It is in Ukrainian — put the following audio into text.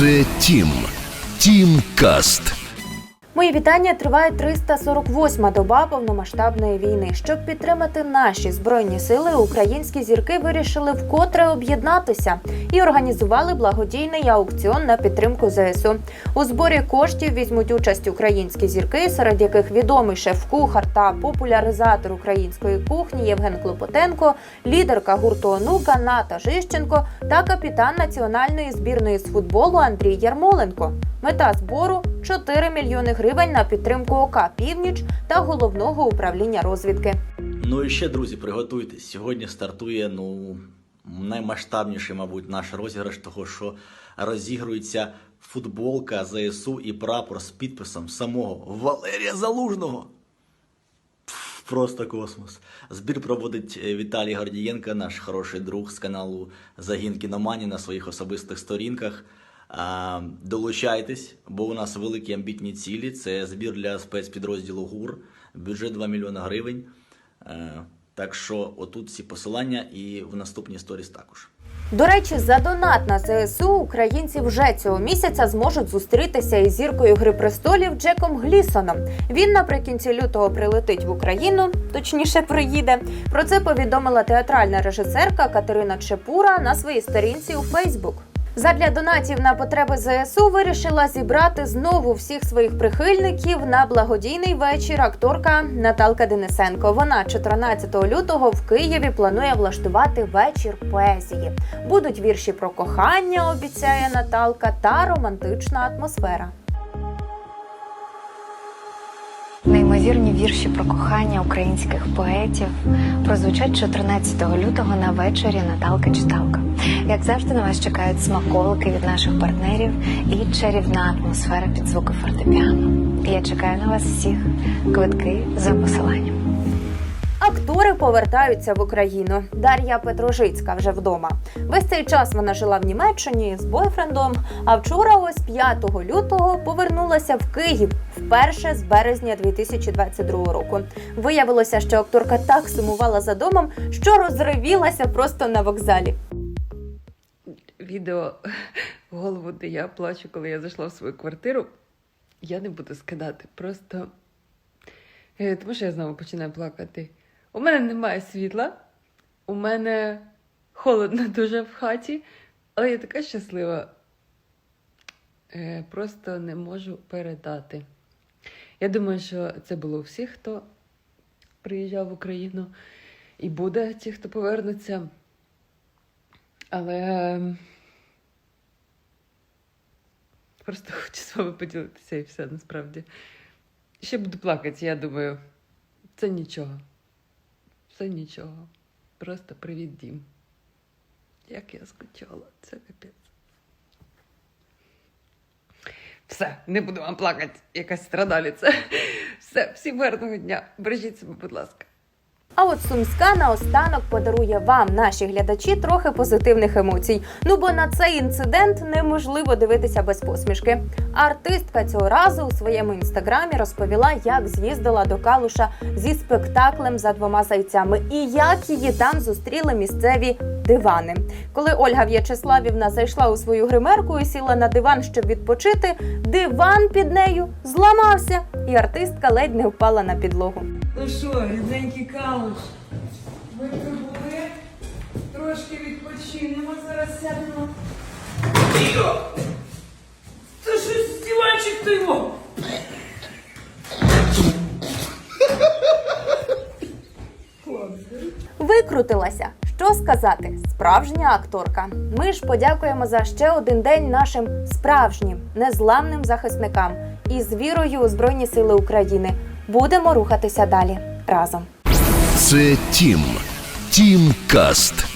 Це Тім. Тім Каст. Мої вітання триває 348-ма доба повномасштабної війни. Щоб підтримати наші збройні сили, українські зірки вирішили вкотре об'єднатися і організували благодійний аукціон на підтримку ЗСУ. У зборі коштів візьмуть участь українські зірки, серед яких відомий шеф-кухар та популяризатор української кухні Євген Клопотенко, лідерка гурту Онука Ната Жищенко та капітан національної збірної з футболу Андрій Ярмоленко. Мета збору 4 мільйони гривень на підтримку ОК Північ та головного управління розвідки. Ну і ще, друзі, приготуйтесь. Сьогодні стартує ну наймасштабніший, мабуть, наш розіграш, того що розігрується футболка ЗСУ і прапор з підписом самого Валерія Залужного. Просто космос. Збір проводить е, Віталій Гордієнко, наш хороший друг з каналу Загін Кіномані на своїх особистих сторінках. Долучайтесь, бо у нас великі амбітні цілі. Це збір для спецпідрозділу ГУР, бюджет 2 мільйони гривень. Е, так що отут всі посилання і в наступній сторіс також. До речі, за донат на ЗСУ українці вже цього місяця зможуть зустрітися із зіркою Гри престолів Джеком Глісоном. Він наприкінці лютого прилетить в Україну, точніше приїде. Про це повідомила театральна режисерка Катерина Чепура на своїй сторінці у Фейсбук. Задля донатів на потреби ЗСУ вирішила зібрати знову всіх своїх прихильників на благодійний вечір акторка Наталка Денисенко. Вона 14 лютого в Києві планує влаштувати вечір поезії. Будуть вірші про кохання, обіцяє Наталка, та романтична атмосфера. Неймовірні вірші про кохання українських поетів прозвучать 14 лютого на вечорі Наталка Читалка. Як завжди, на вас чекають смаколики від наших партнерів і чарівна атмосфера під звуки фортепіано. Я чекаю на вас всіх. Квитки за посиланням. Актори повертаються в Україну. Дар'я Петрожицька вже вдома. Весь цей час вона жила в Німеччині з бойфрендом. А вчора, ось 5 лютого, повернулася в Київ вперше з березня 2022 року. Виявилося, що акторка так сумувала за домом, що розривілася просто на вокзалі. відео голову, де я плачу, коли я зайшла в свою квартиру. Я не буду скидати. Просто е, тому що я знову починаю плакати. У мене немає світла, у мене холодно дуже в хаті, але я така щаслива. Е, Просто не можу передати. Я думаю, що це було у всіх, хто приїжджав в Україну, і буде ті, хто повернуться. Але ем, просто хочу з вами поділитися і все насправді. Ще буду плакати, я думаю, це нічого. Це нічого. Просто привіт, дім. Як я скучала, це капець. Все, не буду вам плакати, якась страдаліця. Все, всім гарного дня. Бережіть себе, будь ласка. А от Сумська наостанок подарує вам, наші глядачі, трохи позитивних емоцій. Ну бо на цей інцидент неможливо дивитися без посмішки. Артистка цього разу у своєму інстаграмі розповіла, як з'їздила до Калуша зі спектаклем за двома зайцями і як її там зустріли місцеві дивани. Коли Ольга В'ячеславівна зайшла у свою гримерку і сіла на диван, щоб відпочити, диван під нею зламався, і артистка ледь не впала на підлогу. Ну що, рідненький калуш, ви прибули, трошки відпочинемо, зараз сядемо. Тихо! Це щось стівачик ти його! Викрутилася. Що сказати? Справжня акторка. Ми ж подякуємо за ще один день нашим справжнім незламним захисникам і з вірою у Збройні Сили України будемо рухатися далі разом. Це Тім. Тім Каст.